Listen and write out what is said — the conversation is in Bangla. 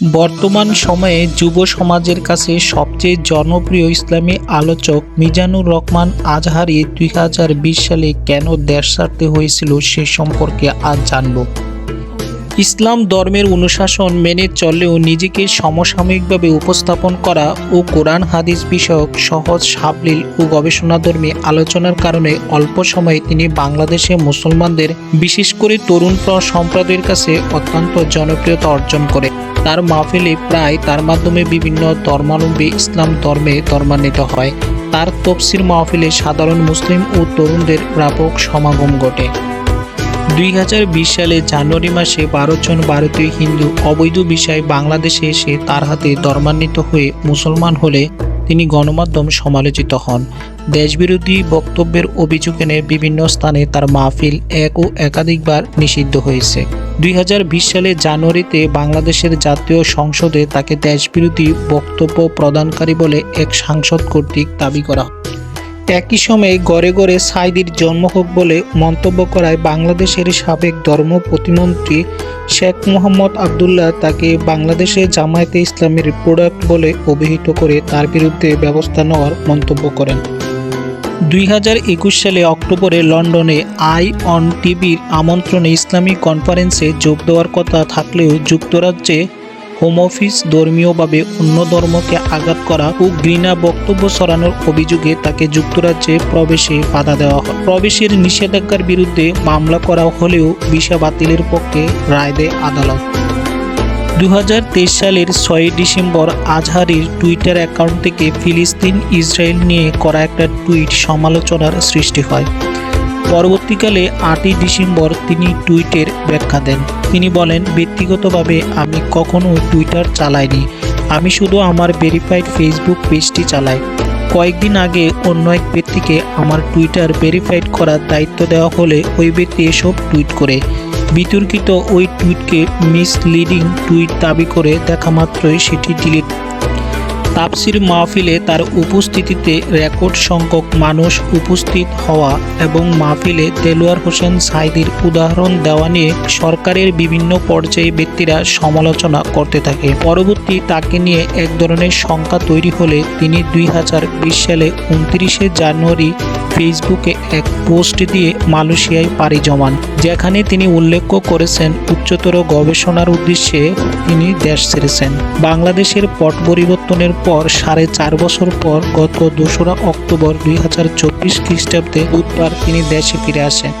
বর্তমান সময়ে যুব সমাজের কাছে সবচেয়ে জনপ্রিয় ইসলামী আলোচক মিজানুর রহমান আজহারি দুই হাজার বিশ সালে কেন দেশ হয়েছিল সে সম্পর্কে আজ জানব। ইসলাম ধর্মের অনুশাসন মেনে চললেও নিজেকে সমসাময়িকভাবে উপস্থাপন করা ও কোরআন হাদিস বিষয়ক সহজ সাবলীল ও গবেষণাধর্মী আলোচনার কারণে অল্প সময়ে তিনি বাংলাদেশে মুসলমানদের, বিশেষ করে তরুণ প্র- সম্প্রদায়ের কাছে অত্যন্ত জনপ্রিয়তা অর্জন করে। তার মাহফিলে প্রায় তার মাধ্যমে বিভিন্ন ধর্মাবলম্বী ইসলাম ধর্মে ধর্মান্বিত হয়। তার তফসির মাহফিলে সাধারণ মুসলিম ও তরুণদের ব্যাপক সমাগম ঘটে। দুই হাজার বিশ সালে জানুয়ারি মাসে বারো জন ভারতীয় হিন্দু অবৈধ বিষয়ে বাংলাদেশে এসে তার হাতে ধর্মান্বিত হয়ে মুসলমান হলে তিনি গণমাধ্যম সমালোচিত হন দেশবিরোধী বক্তব্যের অভিযোগ এনে বিভিন্ন স্থানে তার মাহফিল এক ও একাধিকবার নিষিদ্ধ হয়েছে দুই হাজার বিশ সালে জানুয়ারিতে বাংলাদেশের জাতীয় সংসদে তাকে দেশবিরোধী বক্তব্য প্রদানকারী বলে এক সাংসদ কর্তৃক দাবি করা। একই সময়ে গড়ে গড়ে সাইদির জন্ম হোক বলে মন্তব্য করায় বাংলাদেশের সাবেক ধর্ম প্রতিমন্ত্রী শেখ মোহাম্মদ আবদুল্লাহ তাকে বাংলাদেশে জামায়াতে ইসলামের প্রোডাক্ট বলে অভিহিত করে তার বিরুদ্ধে ব্যবস্থা নেওয়ার মন্তব্য করেন। দুই হাজার একুশ সালে অক্টোবরে লন্ডনে আই অন টিভির আমন্ত্রণে ইসলামী কনফারেন্সে যোগ দেওয়ার কথা থাকলেও যুক্তরাজ্যে হোম অফিস ধর্মীয়ভাবে অন্য ধর্মকে আঘাত করা ও ঘৃণা বক্তব্য ছড়ানোর অভিযোগে তাকে যুক্তরাজ্যে প্রবেশে বাধা দেওয়া হয়। প্রবেশের নিষেধাজ্ঞার বিরুদ্ধে মামলা করা হলেও ভিসা বাতিলের পক্ষে রায় দেয় আদালত। দু হাজার তেইশ সালের ছয়ই ডিসেম্বর আজহারির টুইটার অ্যাকাউন্ট থেকে ফিলিস্তিন ইসরায়েল নিয়ে করা একটা টুইট সমালোচনার সৃষ্টি হয়। পরবর্তীকালে আটই ডিসেম্বর তিনি টুইটের ব্যাখ্যা দেন। তিনি বলেন, ব্যক্তিগতভাবে আমি কখনো টুইটার চালাইনি। আমি শুধু আমার ভেরিফাইড ফেসবুক পেজটি চালাই। কয়েকদিন আগে অন্য এক ব্যক্তিকে আমার টুইটার ভেরিফাইড করার দায়িত্ব দেওয়া হলে ওই ব্যক্তি এসব টুইট করে। বিতর্কিত ওই টুইটকে মিসলিডিং টুইট দাবি করে দেখা মাত্রই সেটি ডিলিট তাপসির মাহফিলে তার উপস্থিতিতে রেকর্ড সংখ্যক মানুষ উপস্থিত হওয়া এবং মাহফিলে দেলোয়ার হোসেন সাইদির উদাহরণ দেওয়া নিয়ে সরকারের বিভিন্ন পর্যায়ে ব্যক্তিরা সমালোচনা করতে থাকে। পরবর্তী তাকে নিয়ে এক ধরনের শঙ্কা তৈরি হলে তিনি দুই হাজার বিশ সালে উনত্রিশে জানুয়ারি ফেসবুকে এক পোস্ট দিয়ে মালয়েশিয়ায় পাড়ি জমান, যেখানে তিনি উল্লেখ করেছেন উচ্চতর গবেষণার উদ্দেশ্যে তিনি দেশ ছেড়েছেন। বাংলাদেশের পট পরিবর্তনের পর সাড়ে চার বছর পর গত দোসরা অক্টোবর দুই হাজার চব্বিশ খ্রিস্টাব্দে বুধবার তিনি দেশে ফিরে আসেন।